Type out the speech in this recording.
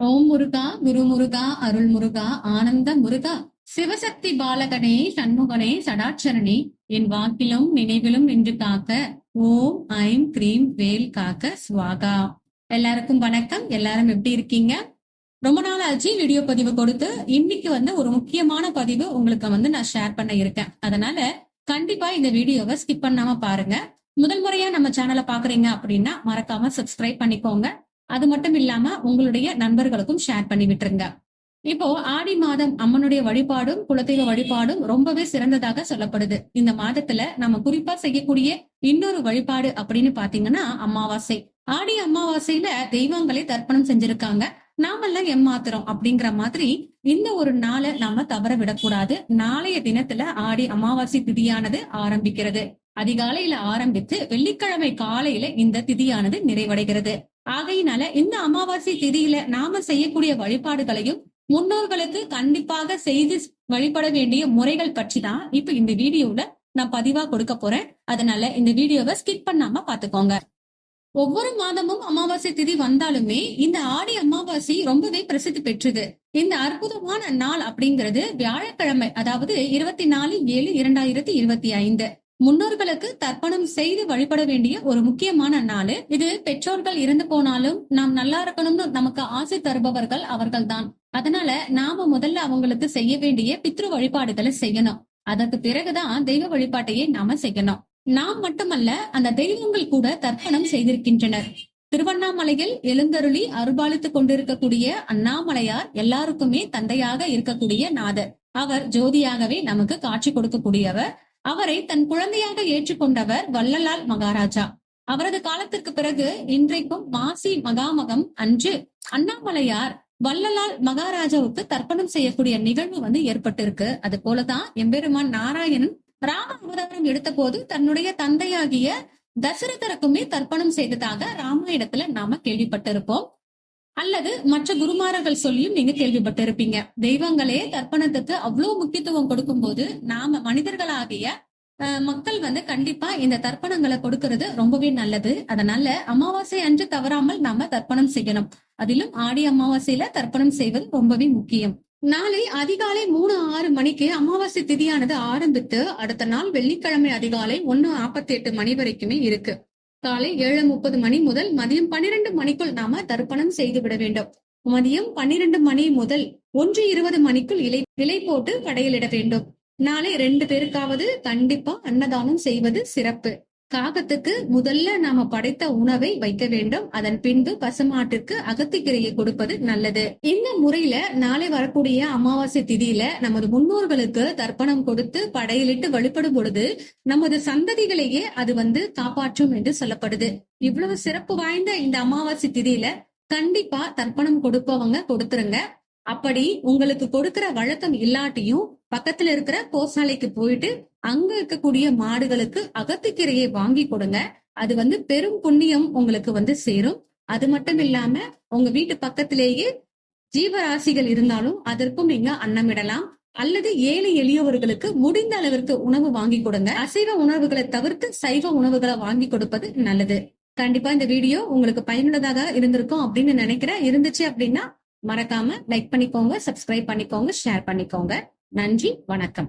ஓம் முருகா குரு முருகா அருள் முருகா ஆனந்த முருகா. சிவசக்தி பாலகனே சண்முகனே சடாட்சரனே என் வாக்கிலும் நினைவிலும் நின்று காக்க ஓம் ஐம் கிரீம் வேல் காக்க சுவாகா. எல்லாருக்கும் வணக்கம். எல்லாரும் எப்படி இருக்கீங்க? ரொம்ப நாள் ஆச்சு வீடியோ பதிவு கொடுத்து. இன்னைக்கு வந்து ஒரு முக்கியமான பதிவு உங்களுக்கு வந்து நான் ஷேர் பண்ண இருக்கேன். அதனால கண்டிப்பா இந்த வீடியோவை ஸ்கிப் பண்ணாம பாருங்க. முதல் முறையா நம்ம சேனலை பாக்குறீங்க அப்படின்னா மறக்காம சப்ஸ்கிரைப் பண்ணிக்கோங்க. அது மட்டும் இல்லாம உங்களுடைய நண்பர்களுக்கும் ஷேர் பண்ணி விட்டுருங்க. இப்போ ஆடி மாதம் அம்மனுடைய வழிபாடும் குலதெய்வ வழிபாடும் ரொம்பவே சிறந்ததாக சொல்லப்படுது. இந்த மாதத்துல நம்ம குறிப்பா செய்யக்கூடிய இன்னொரு வழிபாடு அப்படின்னு பாத்தீங்கன்னா அமாவாசை. ஆடி அமாவாசையில தெய்வங்களை தர்ப்பணம் செஞ்சிருக்காங்க. நாமெல்லாம் ஏமாத்துறோம் அப்படிங்கிற மாதிரி இந்த ஒரு நாளை நாம தவற விடக்கூடாது. நாளைய தினத்துல ஆடி அமாவாசை திதியானது ஆரம்பிக்கிறது. அதிகாலையில ஆரம்பித்து வெள்ளிக்கிழமை காலையில இந்த திதியானது நிறைவடைகிறது. ஆகையினால இந்த அமாவாசை திதியில நாம செய்யக்கூடிய வழிபாடுகளையும் முன்னோர்களுக்கு கண்டிப்பாக செய்து வழிபட வேண்டிய முறைகள் பற்றி தான் இப்ப இந்த வீடியோல நான் பதிவா கொடுக்க போறேன். அதனால இந்த வீடியோவை ஸ்கிப் பண்ணாம பாத்துக்கோங்க ஒவ்வொரு மாதமும் அமாவாசை திதி வந்தாலுமே இந்த ஆடி அமாவாசை ரொம்பவே பிரசித்தி பெற்றது. இந்த அற்புதமான நாள் அப்படிங்கிறது வியாழக்கிழமை அதாவது இருபத்தி நாலு ஏழு இரண்டாயிரத்தி இருபத்தி ஐந்து. முன்னோர்களுக்கு தர்ப்பணம் செய்து வழிபட வேண்டிய ஒரு முக்கியமான நாள். இது பெற்றோர்கள் இறந்து போனாலும் நாம் நல்லா இருக்கணும்னு நமக்கு ஆசை தருபவர்கள் அவர்கள் தான் அதனால நாம முதல்ல அவங்களுக்கு செய்ய வேண்டிய பித்ரு வழிபாடுகளை செய்யணும். அதற்கு பிறகுதான் தெய்வ வழிபாட்டையே நாம செய்யணும். நாம் மட்டுமல்ல அந்த தெய்வங்கள் கூட தர்ப்பணம் செய்திருக்கின்றனர். திருவண்ணாமலையில் எழுந்தருளி அருபாலித்துக் கொண்டிருக்கக்கூடிய அண்ணாமலையார் எல்லாருக்குமே தந்தையாக இருக்கக்கூடிய நாதர். அவர் ஜோதியாகவே நமக்கு காட்சி கொடுக்கக்கூடியவர். அவரை தன் குழந்தையாக ஏற்றுக்கொண்டவர் வள்ளலால் மகாராஜா. அவரது காலத்திற்கு பிறகு இன்றைக்கும் மாசி மகாமகம் அன்று அண்ணாமலையார் வள்ளலால் மகாராஜாவுக்கு தர்ப்பணம் செய்யக்கூடிய நிகழ்வு வந்து ஏற்பட்டிருக்கு. அது போலதான் எம்பெருமான் நாராயணன் ராம அவதாரம் எடுத்த போது தன்னுடைய தந்தையாகிய தசரதருக்குமே தர்ப்பணம் செய்ததாக ராமாயணத்துல நாம கேள்விப்பட்டிருப்போம். அல்லது மற்ற குருமாரர்கள் சொல்லியும் நீங்க கேள்விப்பட்டிருப்பீங்க. தெய்வங்களே தர்ப்பணத்துக்கு அவ்வளவு முக்கியத்துவம் கொடுக்கும் போது நாம மனிதர்களாகிய மக்கள் வந்து கண்டிப்பா இந்த தர்ப்பணங்களை கொடுக்கறது ரொம்பவே நல்லது. அதனால அமாவாசை அன்று தவறாமல் நாம தர்ப்பணம் செய்யணும். அதிலும் ஆடி அமாவாசையில தர்ப்பணம் செய்வது ரொம்பவே முக்கியம். நாளை அதிகாலை மூணு ஆறு மணிக்கு அமாவாசை திதியானது ஆரம்பித்து அடுத்த நாள் வெள்ளிக்கிழமை அதிகாலை ஒன்னு நாற்பத்தி எட்டு மணி வரைக்குமே இருக்கு. காலை ஏழு முப்பது மணி முதல் மதியம் பன்னிரண்டு மணிக்குள் நாம தர்ப்பணம் செய்து விட வேண்டும். மதியம் பன்னிரண்டு மணி முதல் ஒன்று இருபது மணிக்குள் இலை விலை போட்டு கடையிலிட வேண்டும். நாளை ரெண்டு பேருக்காவது கண்டிப்பா அன்னதானம் செய்வது சிறப்பு. காகத்துக்கு முதல்ல நாம படைத்த உணவை வைக்க வேண்டும். அதன் பின்பு பசுமாட்டிற்கு அகத்திக்கிரையை கொடுப்பது நல்லது. இந்த முறையில நாளை வரக்கூடிய அமாவாசை திதியில நமது முன்னோர்களுக்கு தர்ப்பணம் கொடுத்து படையலிட்டு வழிபடும் பொழுது நமது சந்ததிகளையே அது வந்து காப்பாற்றும் என்று சொல்லப்படுது. இவ்வளவு சிறப்பு வாய்ந்த இந்த அமாவாசை திதியில கண்டிப்பா தர்ப்பணம் கொடுப்பவங்க கொடுத்துருங்க. அப்படி உங்களுக்கு கொடுக்கிற வழக்கம் இல்லாட்டியும் பக்கத்துல இருக்கிற கோசாலைக்கு போயிட்டு அங்க இருக்கக்கூடிய மாடுகளுக்கு அகத்துக்கீரையை வாங்கி கொடுங்க. அது வந்து பெரும் புண்ணியம் உங்களுக்கு வந்து சேரும். அது மட்டும் இல்லாம உங்க வீட்டு பக்கத்திலேயே ஜீவராசிகள் இருந்தாலும் அதற்கும் நீங்க அன்னமிடலாம். அல்லது ஏழை எளியவர்களுக்கு முடிந்த அளவிற்கு உணவு வாங்கி கொடுங்க. அசைவ உணவுகளை தவிர்த்து சைவ உணவுகளை வாங்கி கொடுப்பது நல்லது. கண்டிப்பா இந்த வீடியோ உங்களுக்கு பயனுள்ளதாக இருந்திருக்கும் அப்படின்னு நினைக்கிறேன். இருந்துச்சு அப்படின்னா மறக்காம லைக் பண்ணிக்கோங்க சப்ஸ்கிரைப் பண்ணிக்கோங்க ஷேர் பண்ணிக்கோங்க. நன்றி வணக்கம்.